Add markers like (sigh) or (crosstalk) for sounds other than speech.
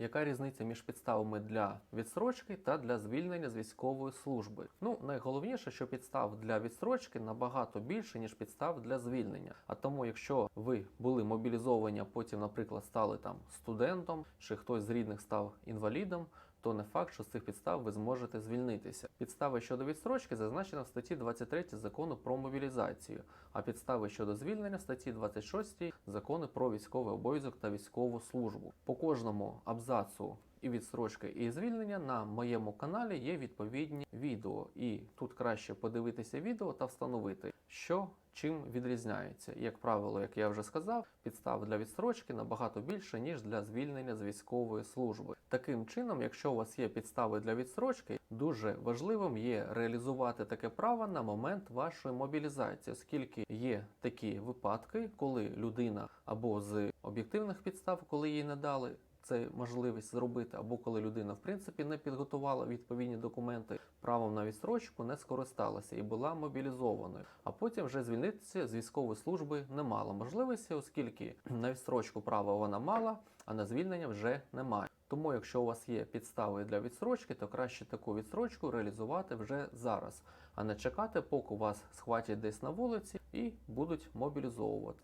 Яка різниця між підставами для відстрочки та для звільнення з військової служби? Ну, найголовніше, що підстав для відстрочки набагато більше, ніж підстав для звільнення. А тому, якщо ви були мобілізовані, а потім, наприклад, стали там студентом, чи хтось з рідних став інвалідом, то не факт, що з цих підстав ви зможете звільнитися. Підстави щодо відстрочки зазначено в статті 23 закону про мобілізацію, а підстави щодо звільнення в статті 26 закону про військовий обов'язок та військову службу. По кожному абзацу і відстрочки, і звільнення на моєму каналі є відповідні відео, і тут краще подивитися відео та встановити, що чим відрізняється. Як правило, як я вже сказав, підстав для відстрочки набагато більше, ніж для звільнення з військової служби. Таким чином, якщо у вас є підстави для відстрочки, дуже важливим є реалізувати таке право на момент вашої мобілізації, оскільки є такі випадки, коли людина або з об'єктивних підстав, коли їй не дали це можливість зробити, або коли людина в принципі не підготувала відповідні документи, правом на відстрочку не скористалася і була мобілізованою. А потім вже звільнитися з військової служби не мала можливості, оскільки (clears throat) на відстрочку права вона мала, а на звільнення вже немає. Тому, якщо у вас є підстави для відстрочки, то краще таку відстрочку реалізувати вже зараз, а не чекати, поки вас схватять десь на вулиці і будуть мобілізовувати.